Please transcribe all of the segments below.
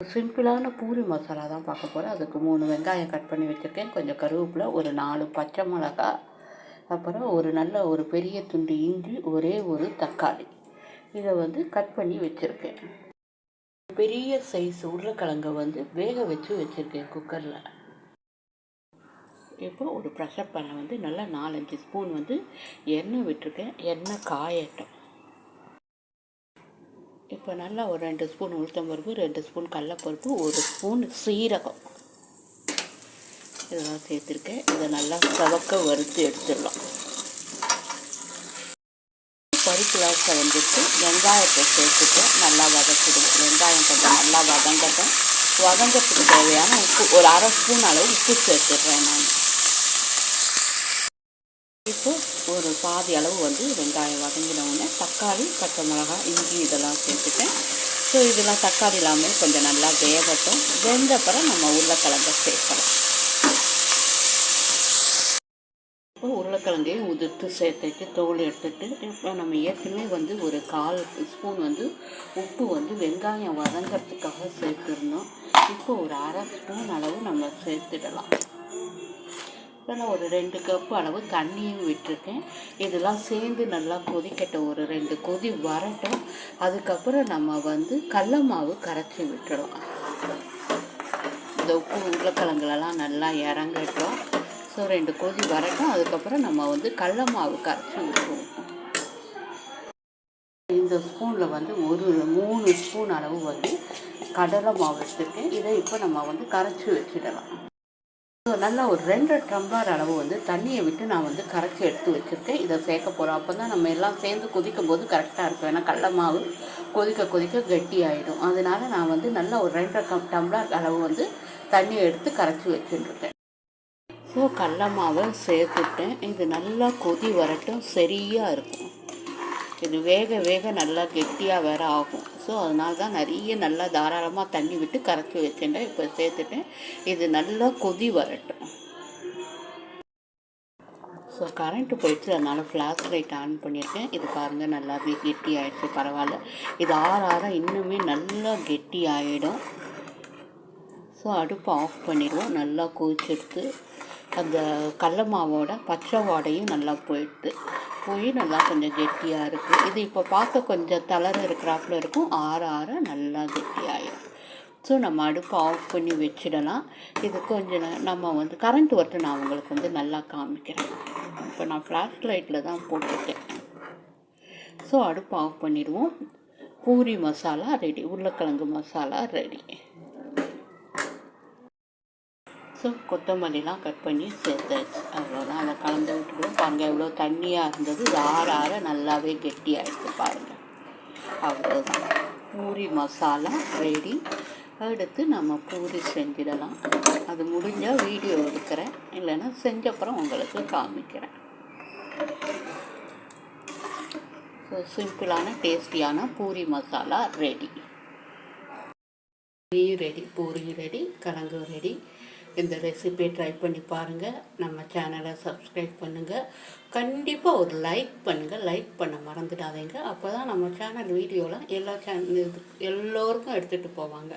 சிம்பிளான பூரி மசாலா தான் பார்க்க போகிறேன் அதுக்கு மூணு வெங்காயம் கட் பண்ணி வச்சுருக்கேன். கொஞ்சம் கருவேப்பிலை ஒரு நாலு பச்சை மிளகா அப்புறம் ஒரு நல்ல ஒரு பெரிய துண்டு இஞ்சி ஒரே ஒரு தக்காளி. இதை வந்து கட் பண்ணி வச்சுருக்கேன். பெரிய சைஸ் உருளைக்கிழங்கை வந்து வேக வச்சு வச்சுருக்கேன் குக்கரில் இப்போ ஒரு ப்ரெஷர் பண்ண வந்து நல்லா நாலஞ்சு ஸ்பூன் வந்து எண்ணெய் விட்டுருக்கேன். எண்ணெய் காயட்டும். இப்போ நல்லா ஒரு ரெண்டு ஸ்பூன் உளுத்தம்பருப்பு ரெண்டு ஸ்பூன் கடலப்பருப்பு ஒரு ஸ்பூன் சீரகம். இதெல்லாம் சேர்த்துருக்கேன். இதை நல்லா சவக்க வறுத்து எடுத்துடலாம். பருப்புலாம் செவந்துட்டு வெங்காயத்தை சேர்த்துட்டு நல்லா வதக்கிடுங்க வெங்காயம் கொஞ்சம் நல்லா வதங்கட்டும். வதங்கத்துக்கு தேவையான உப்பு ஒரு அரை ஸ்பூன் அளவு உப்பு சேர்த்துடுறேன் நான். இப்போ ஒரு பாதி அளவு வந்து வெங்காயம் வதங்கினவுடனே தக்காளி பச்சை மிளகாய் இஞ்சி இதெல்லாம் சேர்த்துட்டேன். ஸோ இதெல்லாம் தக்காளி இல்லாமல் கொஞ்சம் நல்லா வேகட்டும். வெந்தப்புறம் நம்ம உருளைக்கிழங்க சேர்க்கலாம். இப்போ உருளைக்கிழங்கையும் உதிர்த்து சேர்த்துட்டு தோல் எடுத்துட்டு இப்போ நம்ம ஏற்கனவே வந்து ஒரு கால் ஸ்பூன் வந்து உப்பு வந்து வெங்காயம் வதங்கிறதுக்காக சேர்த்துருந்தோம். இப்போ ஒரு அரை ஸ்பூன் அளவு நம்ம சேர்த்துடலாம். இதில் ஒரு ரெண்டு கப்பு அளவு தண்ணியும் விட்டுருக்கேன். இதெல்லாம் சேர்ந்து நல்லா கொதிக்கட்டும். ஒரு ரெண்டு கொதி வரட்டும். அதுக்கப்புறம் நம்ம வந்து கடல மாவு கரைச்சி விட்டுறலாம் இந்த உப்பு உருளைக்கிழங்குலலாம் நல்லா இறங்கட்டும். ஸோ ரெண்டு கொதி வரட்டும். அதுக்கப்புறம் நம்ம வந்து கடல மாவு கரைச்சி விட்டுருவோம். இந்த ஸ்பூனில் வந்து ஒரு மூணு ஸ்பூன் அளவு வந்து கடலை மாவு எடுத்துருக்கேன். இதை இப்போ நம்ம வந்து கரைச்சி வச்சிடலாம். நல்லா ஒரு ரெண்டு டம்ளர் அளவு வந்து தண்ணியை விட்டு நான் வந்து கரைச்சி எடுத்து வச்சுருக்கேன். இதை சேர்க்க போகிறோம் அப்போ தான் நம்ம எல்லாம் சேர்ந்து கொதிக்கும் போது கரெக்டாக இருக்கும். ஏன்னா கடல மாவு கொதிக்க கொதிக்க கெட்டி ஆகிடும் அதனால் நான் வந்து நல்லா ஒரு ரெண்டு டம்ளர் அளவு வந்து தண்ணியை எடுத்து கரைச்சி வச்சுட்டுருக்கேன் ஸோ கடல மாவை சேர்த்துட்டேன். இது நல்லா கொதி வரட்டும். சரியாக இருக்கும். இது வேக வேக நல்லா கெட்டியாக வேற ஆகும். ஸோ அதனால தான் நிறைய நல்லா தாராளமாக தண்ணி விட்டு கரைச்சி வச்சுட்டேன். இப்போ சேர்த்துட்டேன். இது நல்லா கொதி வரட்டும். ஸோ கரண்ட்டு போயிடுச்சு. அதனால் ஃப்ளாஷ் லைட் ஆன் பண்ணியிருக்கேன் இது பாருங்கள் நல்லாவே கெட்டி ஆகிடுச்சு பரவாயில்ல. இது ஆற ஆற இன்னுமே நல்லா கெட்டி ஆகிடும் ஸோ அடுப்பு ஆஃப் பண்ணிடுவோம். நல்லா கொதிச்செடுத்து அந்த கடல மாவோட பச்சை வாடையும் நல்லா போயிடுது போய் நல்லா கொஞ்சம் கெட்டியாக இருக்குது இது இப்போ பார்க்க கொஞ்சம் தளர இருக்கிறாப்புல இருக்கும். ஆற ஆற நல்லா கெட்டியாயிடும் ஸோ நம்ம அடுப்பு ஆஃப் பண்ணி வச்சிடலாம். இது கொஞ்சம் நம்ம வந்து கரண்ட் வரட்டு நான் உங்களுக்கு வந்து நல்லா காமிக்கிறேன். இப்போ நான் ஃப்ளாஷ் லைட்டில் தான் போட்டிருக்கேன். ஸோ அடுப்பு ஆஃப் பண்ணிடுவோம். பூரி மசாலா ரெடி உருளைக்கிழங்கு மசாலா ரெடி ஸோ கொத்தமல்லிலாம் கட் பண்ணி சேர்த்தாச்சு. அவ்வளோதான் அதை கலந்து விட்டுருவோம் பாருங்கள் எவ்வளோ தண்ணியாக இருந்தது. இது ஆற ஆற நல்லாவே கெட்டியாகிடுச்சு பாருங்கள் அவ்வளோதான் பூரி மசாலா ரெடி எடுத்து நம்ம பூரி செஞ்சிடலாம். அது முடிஞ்சால் வீடியோ எடுக்கிறேன். இல்லைன்னா செஞ்சப்புறம் உங்களுக்கு காமிக்கிறேன். ஸோ சிம்பிளான டேஸ்டியான puri masala ready ready puri ready கிழங்கு ரெடி இந்த ரெசிபியை ட்ரை பண்ணி பாருங்கள் நம்ம சேனலை சப்ஸ்கிரைப் பண்ணுங்கள் கண்டிப்பாக ஒரு லைக் பண்ணுங்கள் லைக் பண்ண மறந்துடாதீங்க. அப்போ தான் நம்ம சேனல் வீடியோலாம் எல்லா சேனல் எல்லோருக்கும் எடுத்துகிட்டு போவாங்க.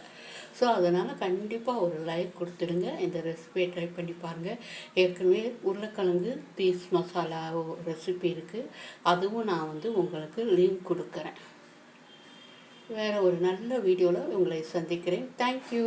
ஸோ அதனால் கண்டிப்பாக ஒரு லைக் கொடுத்துடுங்க. இந்த ரெசிபியை ட்ரை பண்ணி பாருங்கள் ஏற்கனவே உருளைக்கிழங்கு பீஸ் மசாலா ரெசிபி இருக்குது அதுவும் நான் வந்து உங்களுக்கு லிங்க் கொடுக்குறேன். வேறு ஒரு நல்ல வீடியோவில் உங்களை சந்திக்கிறேன். தேங்க்யூ